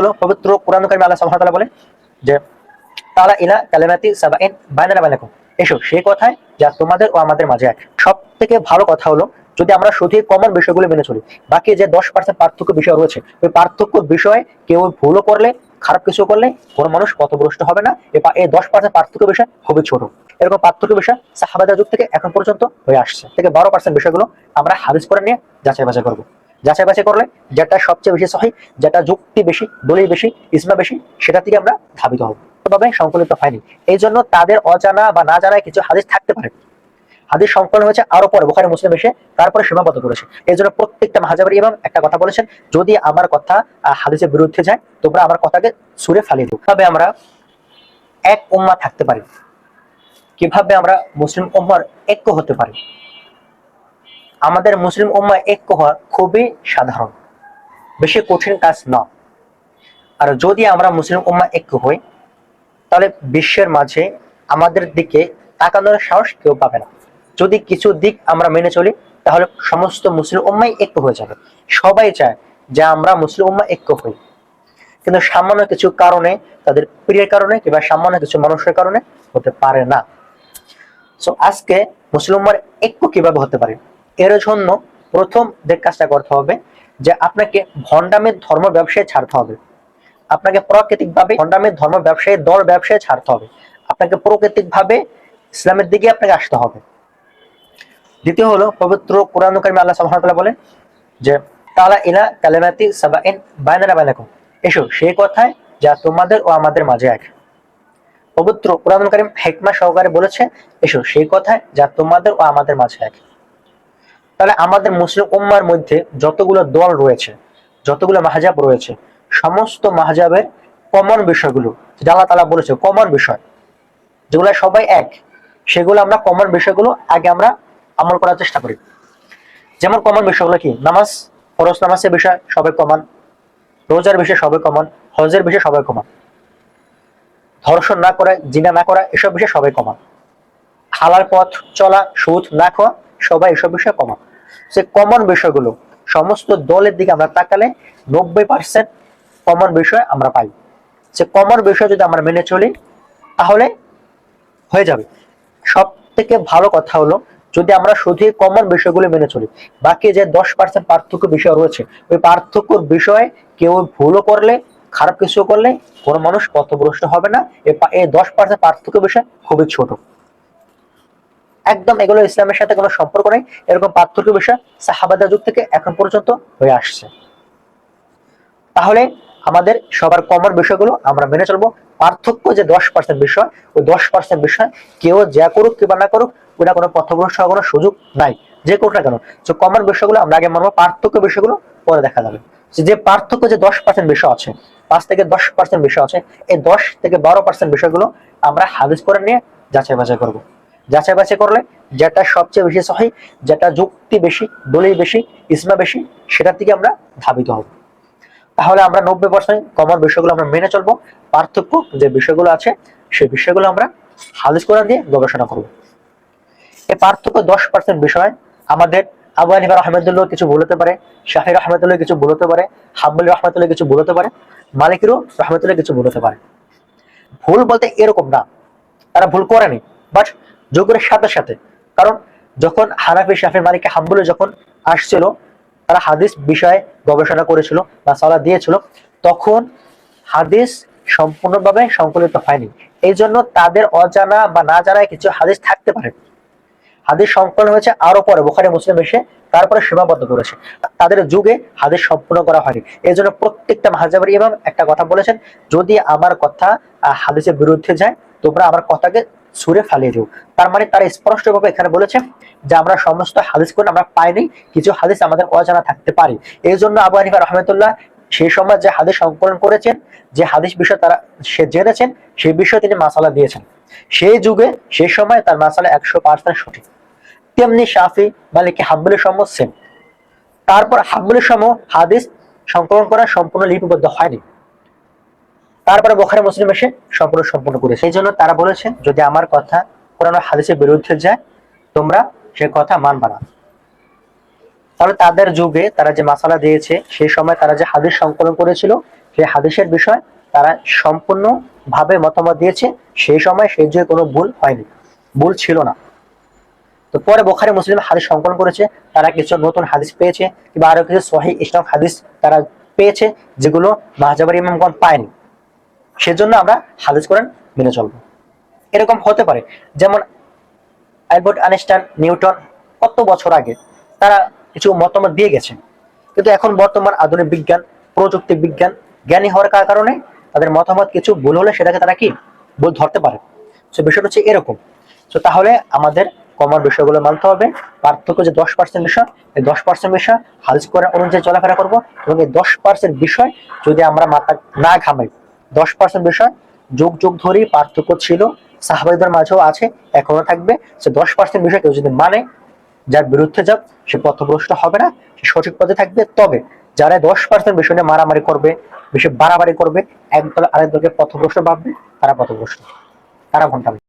হলো পবিত্র কোরআন কারিমে আল্লাহ সুবহানাহু ওয়া তাআলা বলেন যে, তাআলা ইলা কালিমাতি সাবাইন বাইনানা বাইনাকুম। এসো সেই কথায় যা তোমাদের ও আমাদের মাঝে এক। সব থেকে ভালো কথা হলো, যদি আমরা শুধু কমন বিষয়গুলো মেনে চলি, বাকি যে দশ পার্সেন্ট পার্থক্য বিষয় রয়েছে, ওই পার্থক্য বিষয়ে কেউ ভুলও করলে, খারাপ কিছু করলে, কোনো মানুষ পথভ্রষ্ট হবে না এই দশ পার্সেন্ট পার্থক্য বিষয় খুবই ছোট। এরকম পার্থক্য বিষয় সাহাবাদের যুগ থেকে এখন পর্যন্ত হয়ে আসছে। থেকে বারো পার্সেন্ট বিষয়গুলো আমরা হাদিস করে নিয়ে যাচাই বাছাই করব। যাচাই বাছাই করলে যেটা সবচেয়ে বেশি সহি, যেটা যুক্তি বেশি, দলিল বেশি ইসমা বেশি, সেটা থেকে আমরা ধাবিত হব। ভাবে সংকলিত হয়নি এই জন্য তাদের অজানা বা না জানায় কিছু হাদিস থাকতে পারে। হাদিস সংকলন হয়েছে আরও পরে, বোখারি, মুসলিম এসে তারপরে সীমাবদ্ধ করেছে। এই জন্য প্রত্যেকটা মাহাজাবের ইমাম একটা কথা বলেছেন, যদি আমার কথা হাদিসের বিরুদ্ধে যায়, তোমরা আমার কথাকে সুরে ফালিয়ে দিও। তবে আমরা এক উম্মা থাকতে পারি? কীভাবে আমরা মুসলিম উম্মার ঐক্য হতে পারি? আমাদের মুসলিম উম্মা ঐক্য হওয়া খুবই সাধারণ। বেশি কঠিন কাজ না। আর যদি আমরা মুসলিম উম্মা ঐক্য হই, তাহলে বিশ্বের মাঝে আমাদের দিকে তাকানোর সাহস কেউ পাবে না। যদি কিছু দিক আমরা মেনে চলি, তাহলে সমস্ত মুসলিম উম্মাই ঐক্য হয়ে যাবে। সবাই চায় যে আমরা মুসলিম উম্মা ঐক্য হই। কিন্তু সামান্য কিছু কারণে, তাদের প্রিয়ের কারণে কিংবা সামান্য কিছু মানুষের কারণে হতে পারে না। সো আজকে মুসলিমার ঐক্য কীভাবে হতে পারে? এর জন্য প্রথম যে কাজটা করতে হবে, যে আপনাকে ভণ্ডামের ধর্ম ব্যবসায় ছাড়তে হবে। আপনাকে প্রাকৃতিক ভাবে ভণ্ডামের ধর্ম ব্যবসায়ী, দল ব্যবসায় ছাড়তে হবে। আপনাকে প্রাকৃতিক ভাবে ইসলামের দিকে আপনাকে আসতে হবে। দ্বিতীয় হলো, পবিত্র কোরআন কারিমে আল্লাহ সুবহানাহু বলেন যে, তালা ইলা কালিমাতি সাবাইন বাইনানা বাইনাকুম। এসো, সেই কথায় যা তোমাদের ও আমাদের মাঝে এক। পবিত্র কোরআন কারিম হেকমা সহকারে বলেছে, এসো, সেই কথায় যা তোমাদের ও আমাদের মাঝে এক। তাহলে আমাদের মুসলিম উম্মার মধ্যে যতগুলো দল রয়েছে, যতগুলো মাহাজাব রয়েছে, সমস্ত মাহাজাবের কমন বিষয়গুলো, যেটা তালা বলেছে কমন বিষয়, যেগুলো সবাই এক, সেগুলো আমরা কমন বিষয়গুলো আগে আমরা আমল করার চেষ্টা করি। যেমন কমন বিষয়গুলো কি? নামাজ, ফরজ নামাজের বিষয় সবাই কমন রোজার বিষয় সবাই কমন হজের বিষয় সবাই কমন ধর্ষণ না করা, জিনা না করা, এসব বিষয় সবাই কমন হালার পথ চলা, সুদ না খাওয়া, সবাই এসব বিষয় কমন সে কমন বিষয়গুলো, সমস্ত দলের দিকে আমরা তাকালে নব্বই পার্সেন্ট কমন বিষয় আমরা পাই। সে কমন বিষয় যদি আমরা মেনে চলি, তাহলে হয়ে যাবে। সব থেকে ভালো কথা হলো, যদি আমরা শুধু কমন বিষয়গুলো মেনে চলি, বাকি যে দশ পার্সেন্ট পার্থক্য বিষয় রয়েছে, ওই পার্থক্যর বিষয়ে কেউ ভুলও করলে, খারাপ কিছু করলে, কোনো মানুষ পথভ্রষ্ট হবে না। এই দশ পার্সেন্ট পার্থক্য বিষয় খুবই ছোট। একদম এগুলো ইসলামের সাথে কোনো সম্পর্ক নেই। এরকম পার্থক্য বিষয় সাহাবাদা যুগ থেকে এখন পর্যন্ত হয়ে আসছে। তাহলে আমাদের সবার কমন বিষয়গুলো আমরা মেনে চলবো। পার্থক্য যে দশ পার্সেন্ট বিষয়, ওই দশ পার্সেন্ট বিষয় কেউ যা করুক কিংবা না করুক, ওটা কোনো পথভ্রষ্ট হওয়ার কোনো সুযোগ নাই। যে করুক না কেন। তো কমন বিষয়গুলো আমরা আগে মানবো, পার্থক্য বিষয়গুলো পরে দেখা যাবে। যে পার্থক্য যে দশ পার্সেন্ট বিষয় আছে, পাঁচ থেকে দশ পার্সেন্ট বিষয় আছে, এই দশ থেকে বারো পার্সেন্ট বিষয়গুলো আমরা হাদিস করে নিয়ে যাচাই বাছাই করব। যাচাই বাছাই করলে যেটা সবচেয়ে বেশি সহি, যেটা যুক্তি বেশি, দলিল বেশি ইসমা বেশি, সেটার দিকে আমরা ধাবিত হব। তাহলে আমরা নব্বই পার্সেন্ট কমন বিষয়গুলো আমরা মেনে চলবো। পার্থক্য যে বিষয়গুলো আছে, সেই বিষয়গুলো আমরা হাদিস কোরআন দিয়ে গবেষণা করব। এই পার্থক্য দশ পার্সেন্ট বিষয়, আমাদের আবু হানিফা রহমতুল্লাহ কিছু বলতে পারে শাহির রহমতুল্লাহ কিছু বলতে পারে, হাম্বুল রহমতুল্লাহ কিছু বলতে পারে মালিকেরও রহমতুল্লাহ কিছু বলতে পারে। ভুল বলতে এরকম না, তারা ভুল করেনি বাট যুগের সাথে সাথে। কারণ যখন হানাফি, শাফি, মালিকে, হাম্বুলে যখন আসছিল, তারা হাদিস বিষয়ে গবেষণা করেছিল বা সালা দিয়েছিল, তখন হাদিস সম্পূর্ণভাবে সংকলিত হয়নি। এই জন্য তাদের অজানা বা না জানায় কিছু হাদিস থাকতে পারে। হাদিস সংকলন হয়েছে আরও পরে, বোখারি, মুসলিম এসে তারপরে সীমাবদ্ধ করেছে। তাদের যুগে হাদিস সম্পূর্ণ করা হয়নি। এই জন্য প্রত্যেকটা মাহাজাবের ইমাম একটা কথা বলেছেন, যদি আমার কথা হাদিসের বিরুদ্ধে যায়, তোমরা আমার কথাকে সুরে ফালিয়ে দিও। তার মানে তারা স্পষ্টভাবে এখানে বলেছে যে আমরা সমস্ত হাদিস করে আমরা পাইনি, কিছু হাদিস আমাদের অজানা থাকতে পারি। এই জন্য আবু হানিফা রহমতুল্লাহ সেই সময় যে হাদিস সংকলন করেছেন, যে হাদিস বিষয় তারা, সে জেনেছেন, সেই বিষয়ে তিনি মাসালা দিয়েছেন। সেই যুগে সেই সময় তার মাসালা একশো পার্সেন্ট সঠিক। তেমনি শাফি, মালিক হাম্বুলের সময় সেম তারপর হাম্বুলের সময় হাদিস সংকলন করা সম্পূর্ণ লিপিবদ্ধ হয়নি। তারপরে বোখারি মুসলিম এসে সম্পূর্ণ সম্পূর্ণ করেছে। সেই জন্য তারা বলেছেন, যদি আমার কথা কোরআন হাদিসের বিরুদ্ধে যায়, তোমরা সে কথা মানবা না। তাহলে তাদের যুগে তারা যে মাসালা দিয়েছে, সেই সময় তারা যে হাদিস সংকলন করেছিল, সেই হাদিসের বিষয় তারা সম্পূর্ণ ভাবে মতামত দিয়েছে। সেই সময় সেই যুগে কোনো ভুল হয়নি, ভুল ছিল না। তো পরে বোখারি মুসলিম হাদিস সংকলন করেছে, তারা কিছু নতুন হাদিস পেয়েছে, কিংবা আরও কিছু সহি ইসলাম হাদিস তারা পেয়েছে, যেগুলো মাহজাবার ইমামগণ পায়নি। সেজন্য আমরা হাদিস কোরআন মেনে চলবো। এরকম হতে পারে। যেমন অ্যালবার্ট আইনস্টাইন, নিউটন কত বছর আগে তারা কিছু মতামত দিয়ে গেছে কিন্তু এখন বর্তমান আধুনিক বিজ্ঞান প্রযুক্তি বিজ্ঞান জ্ঞানী হওয়ার কার- কারণে তাদের মতামত কিছু ভুল হলে সেটাকে তারা কি ভুল ধরতে পারে। তো বিষয়টা হচ্ছে এরকম। তো তাহলে আমাদের কমন বিষয়গুলো মানতে হবে। পার্থক্য যে দশ পার্সেন্ট বিষয়, এই দশ পার্সেন্ট বিষয় হালস করে অনুযায়ী চলাফেরা করব এবং এই দশ পার্সেন্ট বিষয় যদি আমরা মাথা না ঘামাই দশ পার্সেন্ট বিষয়, যুগ যুগ ধরেই পার্থক্য ছিল সাহাবাইদের মাঝেও আছে, এখনও থাকবে। সে দশ পার্সেন্ট বিষয় কেউ যদি মানে যার বিরুদ্ধে যাক, সে পথভ্রষ্ট হবে না, সে সঠিক পথে থাকবে। তবে যারা দশ পার্সেন্ট বিষয় নিয়ে মারামারি করবে, বিষয় বাড়াবাড়ি করবে, একদল আরেক দলকে পথভ্রষ্ট ভাববে, তারা পথভ্রষ্ট। তারা ঘণ্টা